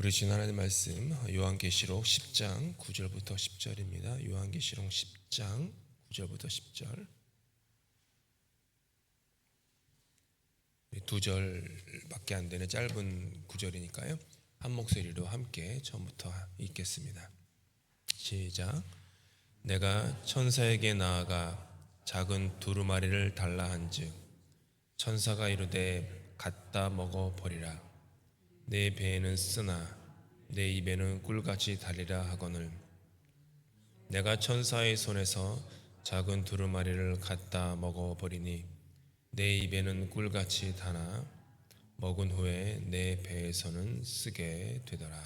우리 주신 하나님 말씀 요한계시록 10장 9절부터 10절입니다. 요한계시록 10장 9절부터 10절. 두 절밖에 안 되는 짧은 구절이니까요. 한 목소리로 함께 처음부터 읽겠습니다. 시작. 내가 천사에게 나아가 작은 두루마리를 달라 한즉 천사가 이르되 갖다 먹어 버리라. 내 배에는 쓰나 내 입에는 꿀같이 달리라 하거늘 내가 천사의 손에서 작은 두루마리를 갖다 먹어 버리니 내 입에는 꿀같이 다나 먹은 후에 내 배에서는 쓰게 되더라.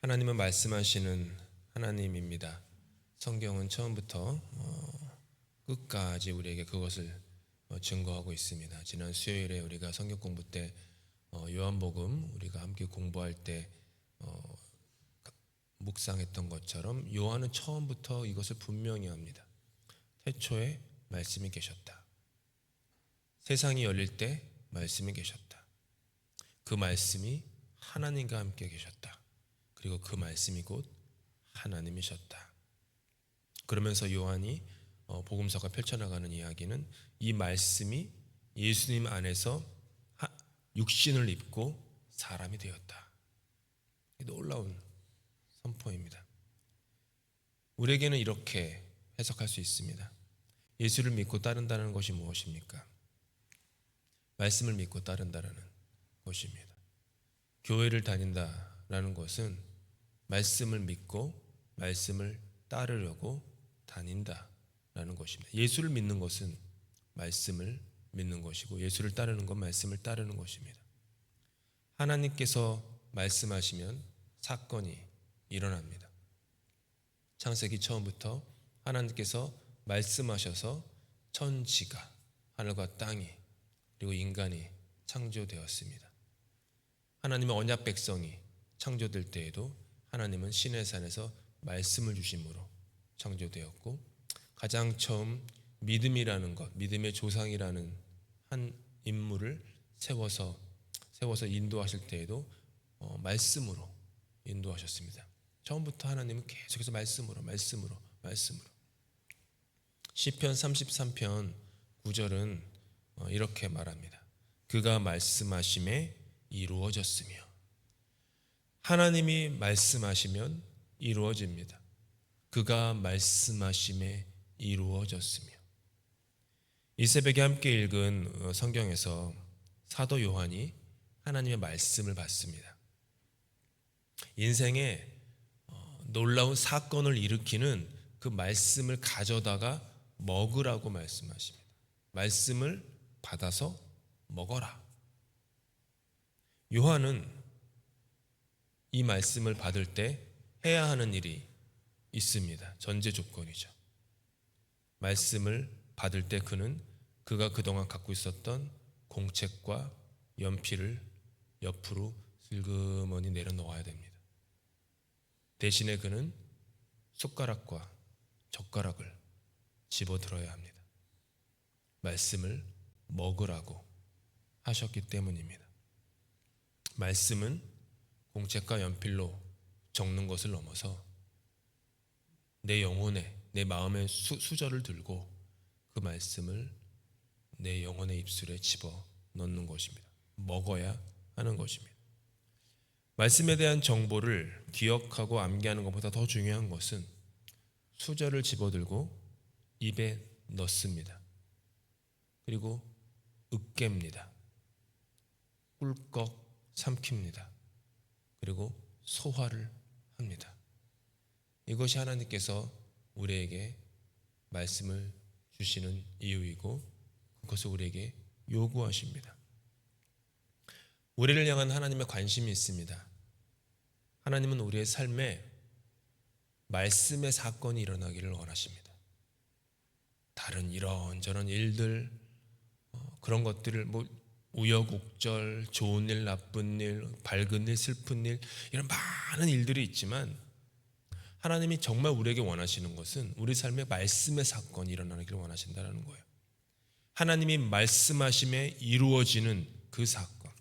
하나님은 말씀하시는 하나님입니다. 성경은 처음부터 어, 끝까지 우리에게 그것을 어, 증거하고 있습니다. 지난 수요일에 우리가 성경 공부 때 어, 요한복음 우리가 함께 공부할 때 어, 묵상했던 것처럼 요한은 처음부터 이것을 분명히 합니다. 태초에 말씀이 계셨다. 세상이 열릴 때 말씀이 계셨다. 그 말씀이 하나님과 함께 계셨다. 그리고 그 말씀이 곧 하나님이셨다. 그러면서 요한이 어, 복음서가 펼쳐나가는 이야기는 이 말씀이 예수님 안에서 육신을 입고 사람이 되었다. 놀라운 선포입니다. 우리에게는 이렇게 해석할 수 있습니다. 예수를 믿고 따른다는 것이 무엇입니까? 말씀을 믿고 따른다는 것입니다. 교회를 다닌다라는 것은 말씀을 믿고 말씀을 따르려고 다닌다 라는 것입니다. 예수를 믿는 것은 말씀을 믿는 것이고 예수를 따르는 건 말씀을 따르는 것입니다. 하나님께서 말씀하시면 사건이 일어납니다. 창세기 처음부터 하나님께서 말씀하셔서 천지가 하늘과 땅이 그리고 인간이 창조되었습니다. 하나님의 언약 백성이 창조될 때에도 하나님은 신의 산에서 말씀을 주심으로 창조되었고 가장 처음 믿음이라는 것, 믿음의 조상이라는 한 인물을 세워서 세워서 인도하실 때에도 어, 말씀으로 인도하셨습니다. 처음부터 하나님은 계속해서 말씀으로, 말씀으로, 말씀으로. 시편 33편 9절은 어, 이렇게 말합니다. 그가 말씀하심에 이루어졌으며 하나님이 말씀하시면 이루어집니다. 그가 말씀하심에 이루어졌으며 이 새벽에 함께 읽은 어, 성경에서 사도 요한이 하나님의 말씀을 받습니다. 인생에 어, 놀라운 사건을 일으키는 그 말씀을 가져다가 먹으라고 말씀하십니다. 말씀을 받아서 먹어라. 요한은 이 말씀을 받을 때 해야 하는 일이 있습니다. 전제 조건이죠. 말씀을 받을 때 그는 그가 그동안 갖고 있었던 공책과 연필을 옆으로 슬그머니 내려놓아야 됩니다. 대신에 그는 숟가락과 젓가락을 집어들어야 합니다. 말씀을 먹으라고 하셨기 때문입니다. 말씀은 공책과 연필로 적는 것을 넘어서 내 영혼에 내 마음의 수, 수저를 들고 그 말씀을 내 영혼의 입술에 집어 넣는 것입니다. 먹어야 하는 것입니다. 말씀에 대한 정보를 기억하고 암기하는 것보다 더 중요한 것은 수저를 집어들고 입에 넣습니다. 그리고 으깹니다. 꿀꺽 삼킵니다. 그리고 소화를 합니다. 이것이 하나님께서 우리에게 말씀을 주시는 이유이고 그것을 우리에게 요구하십니다. 우리를 향한 하나님의 관심이 있습니다. 하나님은 우리의 삶에 말씀의 사건이 일어나기를 원하십니다. 다른 이런저런 일들 어, 그런 것들을 뭐 우여곡절, 좋은 일, 나쁜 일, 밝은 일, 슬픈 일 이런 많은 일들이 있지만 하나님이 정말 우리에게 원하시는 것은 우리 삶에 말씀의 사건이 일어나기를 원하신다는 거예요. 하나님이 말씀하심에 이루어지는 그 사건.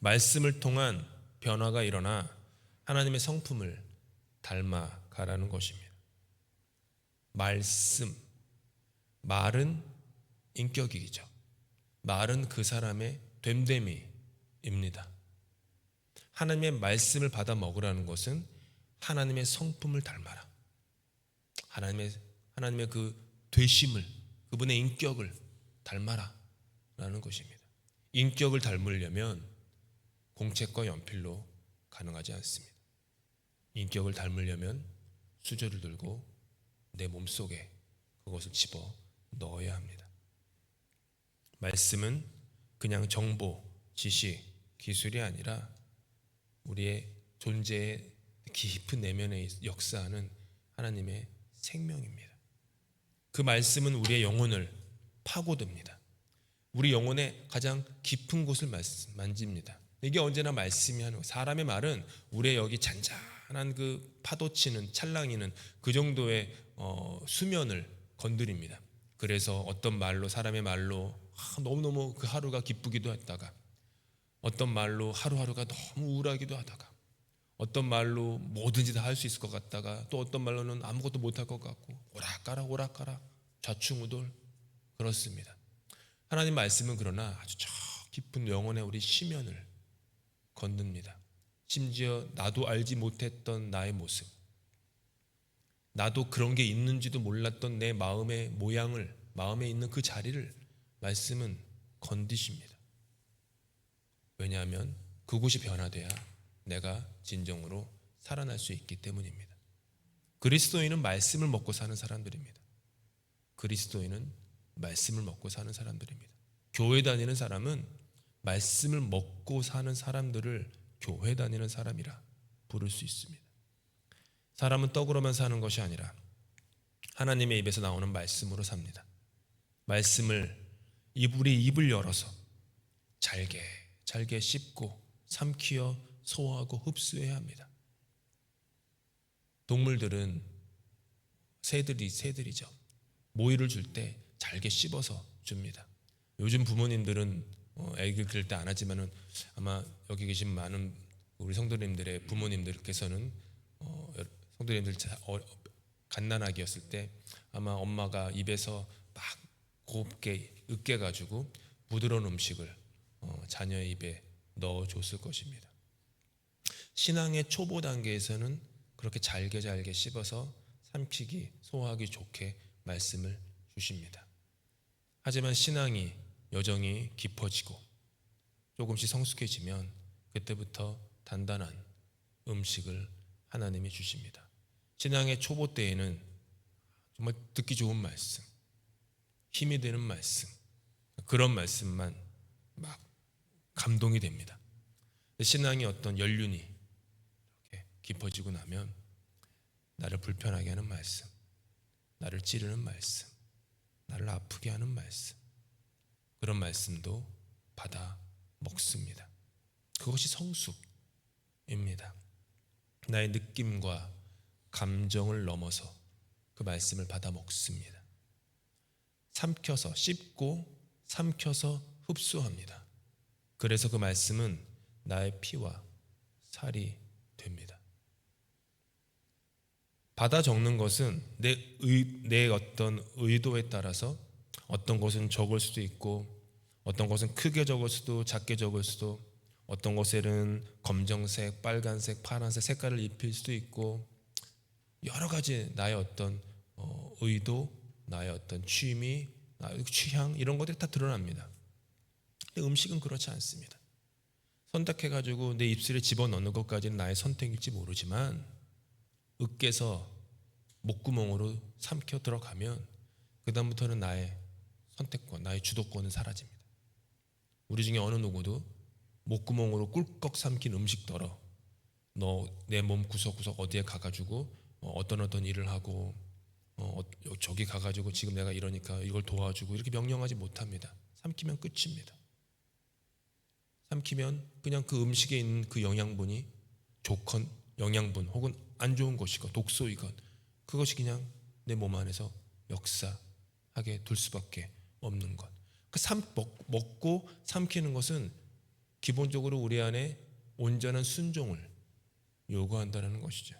말씀을 통한 변화가 일어나 하나님의 성품을 닮아가라는 것입니다. 말씀, 말은 인격이죠. 말은 그 사람의 됨됨이입니다. 하나님의 말씀을 받아 먹으라는 것은 하나님의 성품을 닮아라. 하나님의 하나님의 그 되심을 그분의 인격을 닮아라라는 것입니다. 인격을 닮으려면 공책과 연필로 가능하지 않습니다. 인격을 닮으려면 수저를 들고 내 몸속에 그것을 집어 넣어야 합니다. 말씀은 그냥 정보, 지식, 기술이 아니라 우리의 존재의 깊은 내면에 역사하는 하나님의 생명입니다. 그 말씀은 우리의 영혼을 파고듭니다. 우리 영혼의 가장 깊은 곳을 만집니다. 이게 언제나 말씀이 하는 사람의 말은 우리의 여기 잔잔한 그 파도치는 찰랑이는 그 정도의 어, 수면을 건드립니다. 그래서 어떤 말로 사람의 말로 아, 너무너무 그 하루가 기쁘기도 했다가 어떤 말로 하루하루가 너무 우울하기도 하다가 어떤 말로 뭐든지 다 할 수 있을 것 같다가 또 어떤 말로는 아무것도 못할 것 같고 오락가락 오락가락 좌충우돌 그렇습니다. 하나님 말씀은 그러나 아주 저 깊은 영혼의 우리 심연을 건듭니다. 심지어 나도 알지 못했던 나의 모습, 나도 그런 게 있는지도 몰랐던 내 마음의 모양을 마음에 있는 그 자리를 말씀은 건드십니다. 왜냐하면 그곳이 변화돼야 내가 진정으로 살아날 수 있기 때문입니다. 그리스도인은 말씀을 먹고 사는 사람들입니다. 그리스도인은 말씀을 먹고 사는 사람들입니다. 교회 다니는 사람은 말씀을 먹고 사는 사람들을 교회 다니는 사람이라 부를 수 있습니다. 사람은 떡으로만 사는 것이 아니라 하나님의 입에서 나오는 말씀으로 삽니다. 말씀을 우리 입을 열어서 잘게 잘게 씹고 삼키어 소화하고 흡수해야 합니다. 동물들은 새들이 새들이죠. 모이를 줄 때 잘게 씹어서 줍니다. 요즘 부모님들은 어, 애기를 기를 때 안 하지만은 아마 여기 계신 많은 우리 성도님들의 부모님들께서는 어, 성도님들 어, 갓난아기였을 때 아마 엄마가 입에서 막 곱게 으깨 가지고 부드러운 음식을 어, 자녀의 입에 넣어 줬을 것입니다. 신앙의 초보 단계에서는 그렇게 잘게 잘게 씹어서 삼키기 소화하기 좋게 말씀을 주십니다. 하지만 신앙이 여정이 깊어지고 조금씩 성숙해지면 그때부터 단단한 음식을 하나님이 주십니다. 신앙의 초보 때에는 정말 듣기 좋은 말씀, 힘이 되는 말씀, 그런 말씀만 막 감동이 됩니다. 신앙이 어떤 연륜이 이렇게 깊어지고 나면 나를 불편하게 하는 말씀, 나를 찌르는 말씀, 나를 아프게 하는 말씀, 그런 말씀도 받아 먹습니다. 그것이 성숙입니다. 나의 느낌과 감정을 넘어서 그 말씀을 받아 먹습니다. 삼켜서 씹고 삼켜서 흡수합니다. 그래서 그 말씀은 나의 피와 살이 됩니다. 받아 적는 것은 내, 의, 내 어떤 의도에 따라서 어떤 것은 적을 수도 있고 어떤 것은 크게 적을 수도 작게 적을 수도 어떤 것에는 검정색, 빨간색, 파란색 색깔을 입힐 수도 있고 여러 가지 나의 어떤 어, 의도, 나의 어떤 취미, 나의 취향 이런 것들이 다 드러납니다. 근데 음식은 그렇지 않습니다. 선택해가지고 내 입술에 집어넣는 것까지는 나의 선택일지 모르지만 으깨서 목구멍으로 삼켜 들어가면 그 다음부터는 나의 선택권, 나의 주도권은 사라집니다. 우리 중에 어느 누구도 목구멍으로 꿀꺽 삼킨 음식더러 너 내 몸 구석구석 어디에 가가지고 어, 어떤 어떤 일을 하고 어, 저기 가가지고 지금 내가 이러니까 이걸 도와주고 이렇게 명령하지 못합니다. 삼키면 끝입니다. 삼키면 그냥 그 음식에 있는 그 영양분이 좋건 영양분 혹은 안 좋은 것이건 독소이건 그것이 그냥 내 몸 안에서 역사하게 둘 수밖에 없는 것. 그 삼, 먹, 먹고 삼키는 것은 기본적으로 우리 안에 온전한 순종을 요구한다는 것이죠.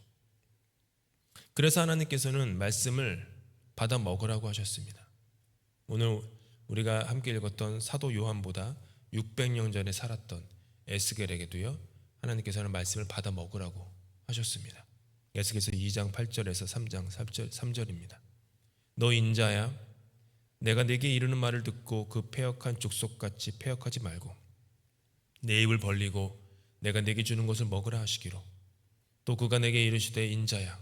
그래서 하나님께서는 말씀을 받아 먹으라고 하셨습니다. 오늘 우리가 함께 읽었던 사도 요한보다 600년 전에 살았던 에스겔에게도요. 하나님께서는 말씀을 받아 먹으라고 하셨습니다. 에스겔서 2장 8절에서 3장 3절, 3절입니다. 너 인자야 내가 네게 이르는 말을 듣고 그 폐역한 족속같이 폐역하지 말고 내 입을 벌리고 내가 네게 주는 것을 먹으라 하시기로 또 그가 내게 이르시되 인자야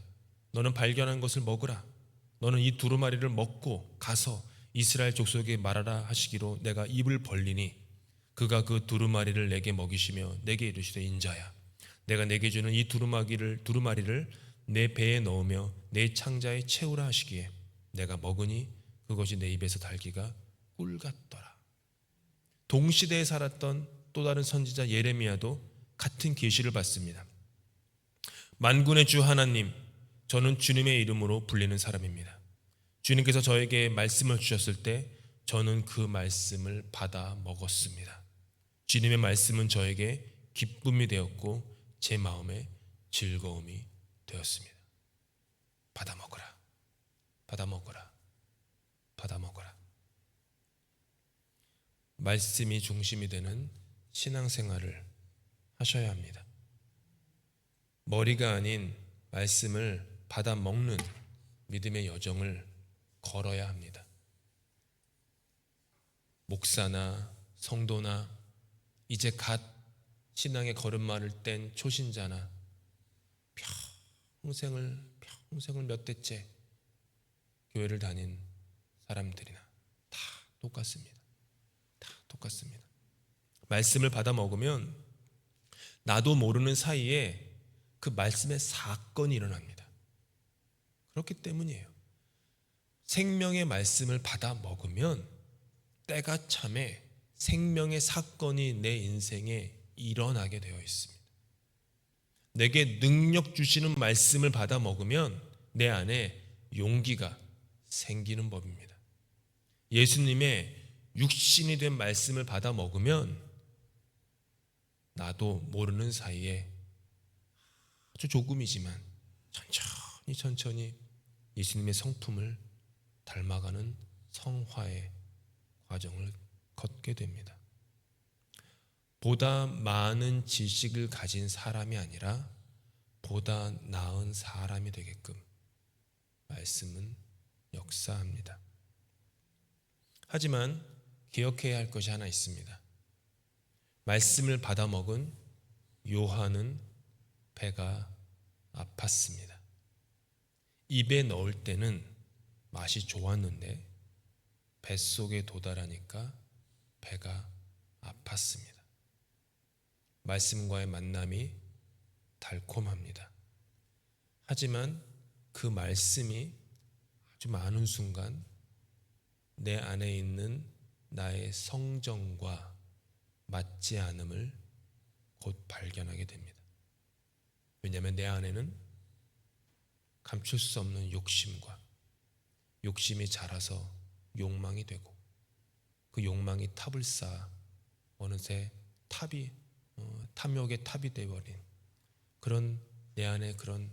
너는 발견한 것을 먹으라 너는 이 두루마리를 먹고 가서 이스라엘 족속에게 말하라 하시기로 내가 입을 벌리니 그가 그 두루마리를 내게 먹이시며 내게 이르시되 인자야 내가 내게 주는 이 두루마기를 두루마리를 내 배에 넣으며 내 창자에 채우라 하시기에 내가 먹으니 그것이 내 입에서 달기가 꿀 같더라. 동시대에 살았던 또 다른 선지자 예레미야도 같은 계시를 받습니다. 만군의 주 하나님, 저는 주님의 이름으로 불리는 사람입니다. 주님께서 저에게 말씀을 주셨을 때 저는 그 말씀을 받아 먹었습니다. 주님의 말씀은 저에게 기쁨이 되었고 제 마음에 즐거움이 되었습니다. 받아 먹어라. 받아 먹어라. 받아 먹어라. 말씀이 중심이 되는 신앙생활을 하셔야 합니다. 머리가 아닌 말씀을 받아 먹는 믿음의 여정을 걸어야 합니다. 목사나 성도나 이제 갓 신앙의 걸음마를 뗀 초신자나 평생을 평생을 몇 대째 교회를 다닌 사람들이나 다 똑같습니다. 다 똑같습니다. 말씀을 받아 먹으면 나도 모르는 사이에 그 말씀의 사건이 일어납니다. 그렇기 때문이에요. 생명의 말씀을 받아 먹으면 때가 참에 생명의 사건이 내 인생에 일어나게 되어 있습니다. 내게 능력 주시는 말씀을 받아 먹으면 내 안에 용기가 생기는 법입니다. 예수님의 육신이 된 말씀을 받아 먹으면 나도 모르는 사이에 아주 조금이지만 천천히 천천히 예수님의 성품을 닮아가는 성화의 과정을 걷게 됩니다. 보다 많은 지식을 가진 사람이 아니라 보다 나은 사람이 되게끔 말씀은 역사합니다. 하지만 기억해야 할 것이 하나 있습니다. 말씀을 받아 먹은 요한은 배가 아팠습니다. 입에 넣을 때는 맛이 좋았는데 뱃속에 도달하니까 배가 아팠습니다. 말씀과의 만남이 달콤합니다. 하지만 그 말씀이 아주 많은 순간 내 안에 있는 나의 성정과 맞지 않음을 곧 발견하게 됩니다. 왜냐하면 내 안에는 감출 수 없는 욕심과 욕심이 자라서 욕망이 되고 그 욕망이 탑을 쌓아 어느새 탑이 어, 탐욕의 탑이 되어버린 그런 내 안에 그런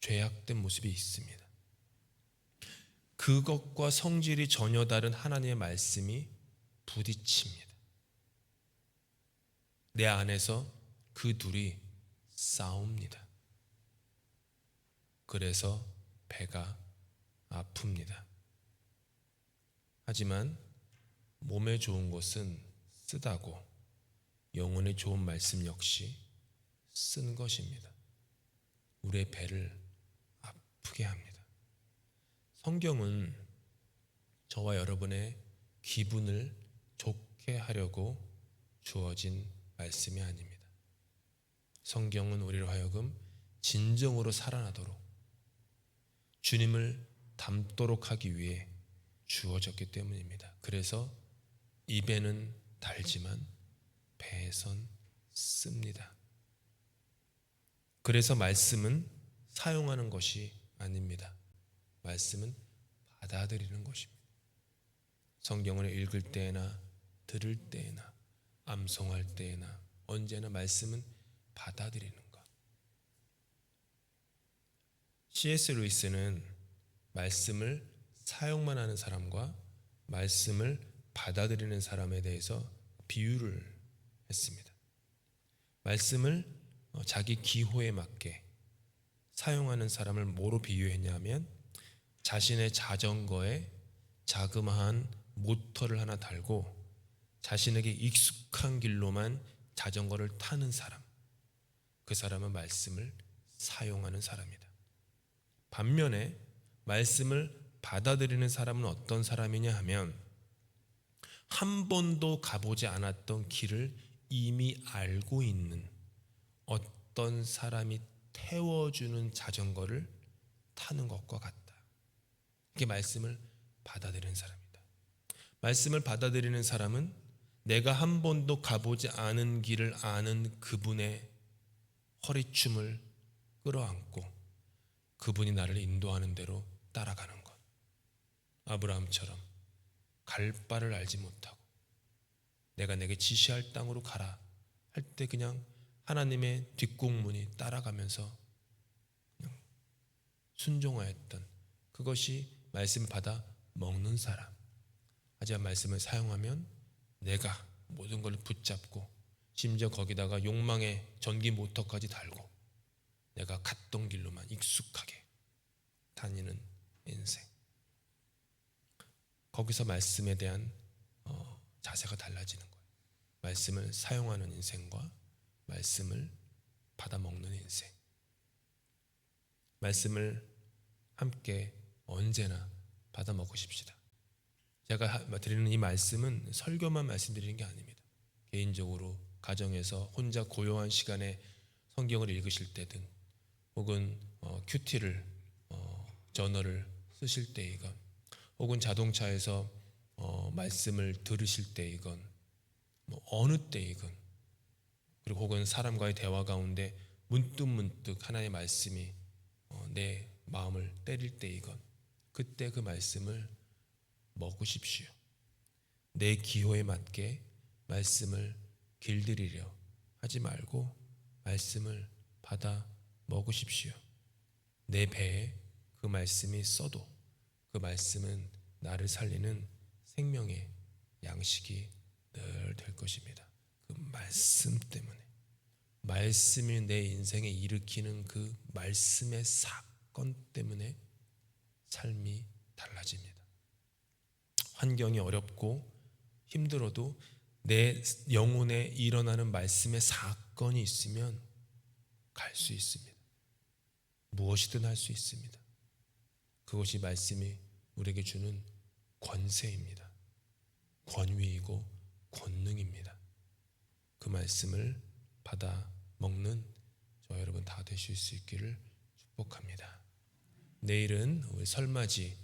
죄악된 모습이 있습니다. 그것과 성질이 전혀 다른 하나님의 말씀이 부딪힙니다. 내 안에서 그 둘이 싸웁니다. 그래서 배가 아픕니다. 하지만 몸에 좋은 것은 쓰다고 영혼에 좋은 말씀 역시 쓴 것입니다. 우리의 배를 아프게 합니다. 성경은 저와 여러분의 기분을 좋게 하려고 주어진 말씀이 아닙니다. 성경은 우리를 하여금 진정으로 살아나도록 주님을 닮도록 하기 위해 주어졌기 때문입니다. 그래서 입에는 달지만 배에선 씁니다. 그래서 말씀은 사용하는 것이 아닙니다. 말씀은 받아들이는 것입니다. 성경을 읽을 때나 들을 때나 암송할 때나 언제나 말씀은 받아들이는 것. C.S. 루이스는 말씀을 사용만 하는 사람과 말씀을 받아들이는 사람에 대해서 비유를 했습니다. 말씀을 어, 자기 기호에 맞게 사용하는 사람을 뭐로 비유했냐면 자신의 자전거에 자그마한 모터를 하나 달고 자신에게 익숙한 길로만 자전거를 타는 사람. 그 사람은 말씀을 사용하는 사람이다. 반면에 말씀을 받아들이는 사람은 어떤 사람이냐 하면 한 번도 가보지 않았던 길을 이미 알고 있는 어떤 사람이 태워주는 자전거를 타는 것과 같다. 이게 말씀을 받아들이는 사람이다. 말씀을 받아들이는 사람은 내가 한 번도 가보지 않은 길을 아는 그분의 허리춤을 끌어안고 그분이 나를 인도하는 대로 따라가는 것. 아브라함처럼 갈 바를 알지 못하고 내가 내게 지시할 땅으로 가라 할 때 그냥 하나님의 뒷공문이 따라가면서 순종하였던 그것이 말씀 받아 먹는 사람. 하지만 말씀을 사용하면 내가 모든 걸 붙잡고 심지어 거기다가 욕망의 전기 모터까지 달고 내가 갔던 길로만 익숙하게 다니는 인생. 거기서 말씀에 대한 어, 자세가 달라지는 거예요. 말씀을 사용하는 인생과 말씀을 받아 먹는 인생. 말씀을 함께 언제나 받아 먹으십시다. 제가 드리는 이 말씀은 설교만 말씀드리는 게 아닙니다. 개인적으로 가정에서 혼자 고요한 시간에 성경을 읽으실 때든 혹은 어, 큐티를 어, 저널을 쓰실 때이건 혹은 자동차에서 어, 말씀을 들으실 때이건 뭐 어느 때이건 그리고 혹은 사람과의 대화 가운데 문득 문득 하나의 말씀이 어, 내 마음을 때릴 때이건 그때 그 말씀을 먹으십시오. 내 기호에 맞게 말씀을 길들이려 하지 말고 말씀을 받아 먹으십시오. 내 배에 그 말씀이 써도 그 말씀은 나를 살리는 생명의 양식이 늘 될 것입니다. 그 말씀 때문에 말씀이 내 인생에 일으키는 그 말씀의 사건 때문에 삶이 달라집니다. 환경이 어렵고 힘들어도 내 영혼에 일어나는 말씀의 사건이 있으면 갈 수 있습니다. 무엇이든 할 수 있습니다. 그것이 말씀이 우리에게 주는 권세입니다. 권위이고 권능입니다. 그 말씀을 받아 먹는 저 여러분 다 되실 수 있기를 축복합니다. 내일은 우리 설맞이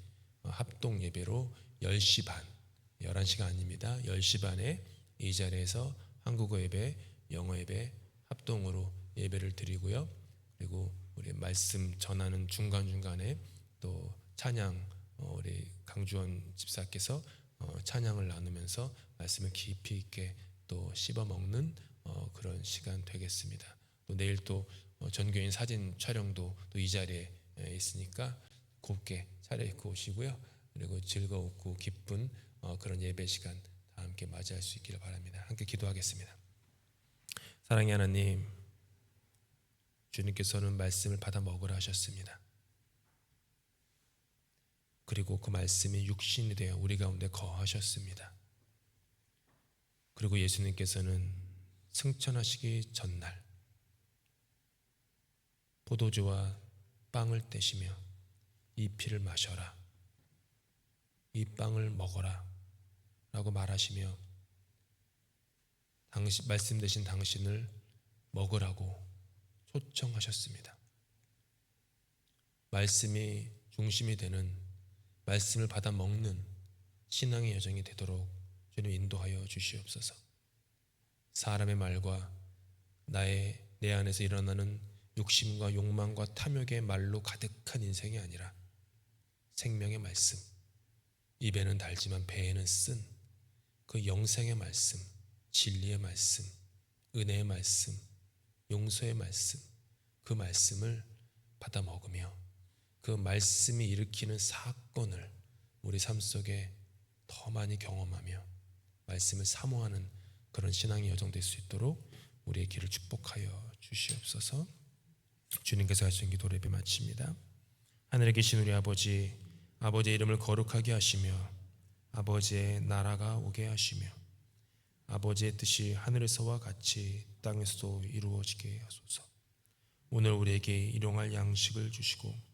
합동 예배로 10시 반, 11시가 아닙니다. 10시 반에 이 자리에서 한국어 예배, 영어 예배 합동으로 예배를 드리고요. 그리고 우리 말씀 전하는 중간중간에 또 찬양 어, 우리 강주원 집사께서 어, 찬양을 나누면서 말씀을 깊이 있게 또 씹어 먹는 어, 그런 시간 되겠습니다. 또 내일 또 전교인 사진 촬영도 또 이 자리에 있으니까 곱게 차려입고 오시고요. 그리고 즐거웠고 기쁜 그런 예배 시간 다 함께 맞이할 수 있기를 바랍니다. 함께 기도하겠습니다. 사랑의 하나님, 주님께서는 말씀을 받아 먹으라 하셨습니다. 그리고 그 말씀이 육신이 되어 우리 가운데 거하셨습니다. 그리고 예수님께서는 승천하시기 전날 포도주와 빵을 떼시며 이 피를 마셔라. 이 빵을 먹어라. 라고 말하시며 당신 말씀 되신 당신을 먹으라고 초청하셨습니다. 말씀이 중심이 되는 말씀을 받아 먹는 신앙의 여정이 되도록 주님 인도하여 주시옵소서. 사람의 말과 나의 내 안에서 일어나는 욕심과 욕망과 탐욕의 말로 가득한 인생이 아니라 생명의 말씀, 입에는 달지만 배에는 쓴 그 영생의 말씀, 진리의 말씀, 은혜의 말씀, 용서의 말씀, 그 말씀을 받아 먹으며 그 말씀이 일으키는 사건을 우리 삶 속에 더 많이 경험하며 말씀을 사모하는 그런 신앙의 여정 될 수 있도록 우리의 길을 축복하여 주시옵소서. 주님께서 하신 기도 예배 마칩니다. 하늘에 계신 우리 아버지, 아버지의 이름을 거룩하게 하시며 아버지의 나라가 오게 하시며 아버지의 뜻이 하늘에서와 같이 땅에서도 이루어지게 하소서. 오늘 우리에게 일용할 양식을 주시고